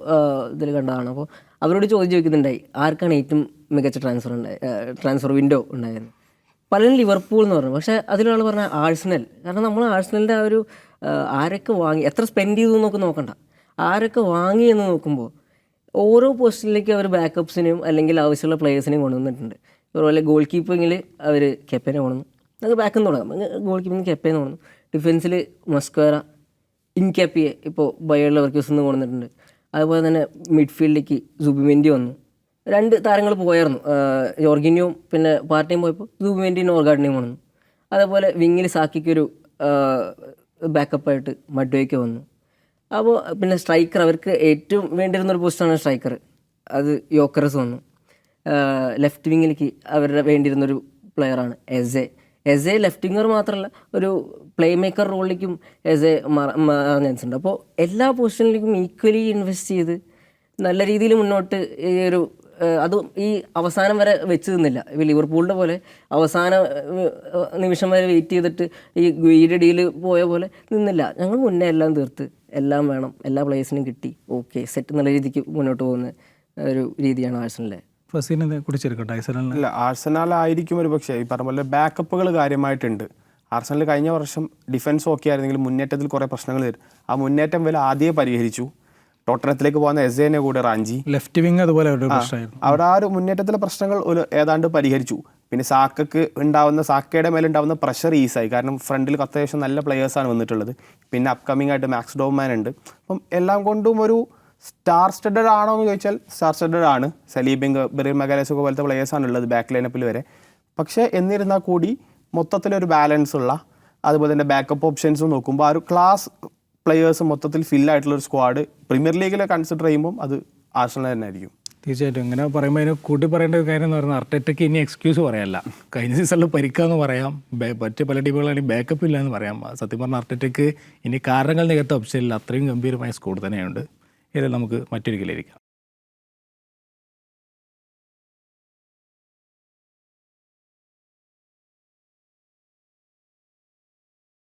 ഇതിൽ കണ്ടതാണ്. അപ്പോൾ അവരോട് ചോദ്യം ചോദിക്കുന്നുണ്ടായി ആർക്കാണ് ഏറ്റവും മികച്ച ട്രാൻസ്ഫർ ഉണ്ടായി ട്രാൻസ്ഫർ വിൻഡോ ഉണ്ടായിരുന്നത്? പലരും ലിവർപൂൾ എന്ന് പറഞ്ഞു. പക്ഷേ അതിലൊരാൾ പറഞ്ഞ ആഴ്സണൽ കാരണം നമ്മൾ ആഴ്സണലിന്റെ ആ ഒരു ആരൊക്കെ വാങ്ങി എത്ര സ്പെൻഡ് ചെയ്തു എന്നൊക്കെ നോക്കണ്ട. ആരൊക്കെ വാങ്ങി എന്ന് നോക്കുമ്പോൾ ഓരോ പോസ്റ്റിലേക്ക് അവർ ബാക്കപ്സിനെയും അല്ലെങ്കിൽ ആവശ്യമുള്ള പ്ലേയേഴ്സിനെയും കൊണ്ടുവന്നിട്ടുണ്ട്. അതുപോലെ ഗോൾ കീപ്പിങ്ങിൽ അവർ കെപ്പനെ കൊണ്ടുവന്നു. നമുക്ക് ബാക്കിൽ നിന്ന് തുടങ്ങാം. ഗോൾ കീപ്പിംഗ് കെപ്പേന്ന് തുടങ്ങും. ഡിഫൻസിൽ മസ്ക്വേറ ഇൻകെപ്പിയെ ഇപ്പോൾ ബയോളിലെ വർക്കേഴ്സ് നിന്ന് കൊണ്ടുവന്നിട്ടുണ്ട്. അതുപോലെ തന്നെ മിഡ്ഫീൽഡിലേക്ക് സുബിമെൻഡി വന്നു. രണ്ട് താരങ്ങൾ പോയായിരുന്നു. ജോർഗിനിയും പിന്നെ പാർട്ടിയും പോയപ്പോൾ സുബിമെൻഡിയും ഓർഗാഡിനെയും വന്നു. അതേപോലെ വിങ്ങിൽ സാക്കിക്കൊരു ബാക്കപ്പായിട്ട് മഡ്വയ്ക്ക് വന്നു. അപ്പോൾ പിന്നെ സ്ട്രൈക്കർ അവർക്ക് ഏറ്റവും വേണ്ടിയിരുന്ന ഒരു പോസ്റ്റാണ് സ്ട്രൈക്കർ അത് യോക്കറസ് വന്നു. ലെഫ്റ്റ് വിങ്ങിലേക്ക് അവരുടെ വേണ്ടിയിരുന്നൊരു പ്ലെയറാണ് എസെ എസെ ലെഫ്റ്റ് വിങ്ങർ മാത്രമല്ല ഒരു പ്ലേ മേക്കർ റോളിലേക്കും ആസ് എ ചാൻസ് ഉണ്ട്. അപ്പോൾ എല്ലാ പൊസിഷനിലേക്കും ഈക്വലി ഇൻവെസ്റ്റ് ചെയ്ത് നല്ല രീതിയിൽ മുന്നോട്ട് ഈ ഒരു അത് ഈ അവസാനം വരെ വെച്ച് നിന്നില്ല. ലിവർപൂളിന്റെ പോലെ അവസാന നിമിഷം വരെ വെയിറ്റ് ചെയ്തിട്ട് ഈ ഗുയിയുടെ പോയ പോലെ നിന്നില്ല. ഞങ്ങൾ മുന്നേ എല്ലാം തീർത്ത് എല്ലാം വേണം എല്ലാ പ്ലേയേഴ്സിനും കിട്ടി. ഓക്കെ സെറ്റ് നല്ല രീതിക്ക് മുന്നോട്ട് പോകുന്ന ഒരു രീതിയാണ് ആഴ്സണലിലെ ഫസീനെ കുറിച്ചെടുക്കട്ടെ ഐസലിനെ അല്ല ആഴ്സനാലായിരിക്കും ആയിരിക്കും ഒരു പക്ഷേ. ഈ പറഞ്ഞ പോലെ ബാക്കപ്പുകൾ കാര്യമായിട്ടുണ്ട്. ആർസനൽ കഴിഞ്ഞ വർഷം ഡിഫൻസ് ഓക്കെ ആയിരുന്നെങ്കിലും മുന്നേറ്റത്തിൽ കുറേ പ്രശ്നങ്ങൾ വരും ആ മുന്നേറ്റം വില ആദ്യമേ പരിഹരിച്ചു. ടോട്ടനത്തിലേക്ക് പോകുന്ന എസേനെ കൂടെ റാഞ്ചി. ലെഫ്റ്റ് വിങ് അതുപോലെ അവിടെ ആ ഒരു മുന്നേറ്റത്തിലെ പ്രശ്നങ്ങൾ ഒരു ഏതാണ്ട് പരിഹരിച്ചു. പിന്നെ സാക്കക്ക് ഉണ്ടാവുന്ന സാക്കയുടെ മേലെ ഉണ്ടാവുന്ന പ്രഷർ ഈസായി കാരണം ഫ്രണ്ടിൽ അത്യാവശ്യം നല്ല പ്ലെയേഴ്സാണ് വന്നിട്ടുള്ളത്. പിന്നെ അപ്കമ്മിങ് ആയിട്ട് മാക്സ് ഡോമാൻ ഉണ്ട്. അപ്പം എല്ലാം കൊണ്ടും ഒരു സ്റ്റാർ സ്റ്റഡഡ് ആണോ എന്ന് ചോദിച്ചാൽ സ്റ്റാർ സ്റ്റഡഡ് ആണ്. സലീബിംഗ് ബെറിൽ മഗാലേസ് ഒക്കെ പോലത്തെ പ്ലേയേഴ്സാണ് ഉള്ളത് ബാക്ക് ലൈനപ്പിൽ വരെ. പക്ഷേ എന്നിരുന്നാൽ കൂടി മൊത്തത്തിലൊരു ബാലൻസ് ഉള്ള അതുപോലെ തന്നെ ബാക്കപ്പ് ഓപ്ഷൻസും നോക്കുമ്പോൾ ആ ഒരു ക്ലാസ് പ്ലെയേഴ്സ് മൊത്തത്തിൽ ഫില്ലായിട്ടുള്ള ഒരു സ്ക്വാഡ് പ്രീമിയർ ലീഗിൽ കൺസിഡർ ചെയ്യുമ്പോൾ അത് ആർസണൽ തന്നെ ആയിരിക്കും. തീർച്ചയായിട്ടും. ഇങ്ങനെ പറയുമ്പോൾ അതിന് കൂട്ടി പറയേണ്ട ഒരു കാര്യം എന്ന് പറയുന്നത് അർട്ടറ്റയ്ക്ക് ഇനി എക്സ്ക്യൂസ് പറയാനല്ല കഴിഞ്ഞ സീസണിൽ പരിക്കാന്ന് പറയാം. മറ്റ് പല ടീമുകളാണെങ്കിൽ ബാക്കപ്പ് ഇല്ല എന്ന് പറയാം. സത്യം പറഞ്ഞാൽ അർട്ടറ്റയ്ക്ക് ഇനി കാരണങ്ങൾ നികത്ത ഓപ്ഷനില്ല അത്രയും ഗംഭീരമായ സ്കോഡ് തന്നെയുണ്ട്. ഇതിൽ നമുക്ക് മറ്റൊരിക്കലായിരിക്കാം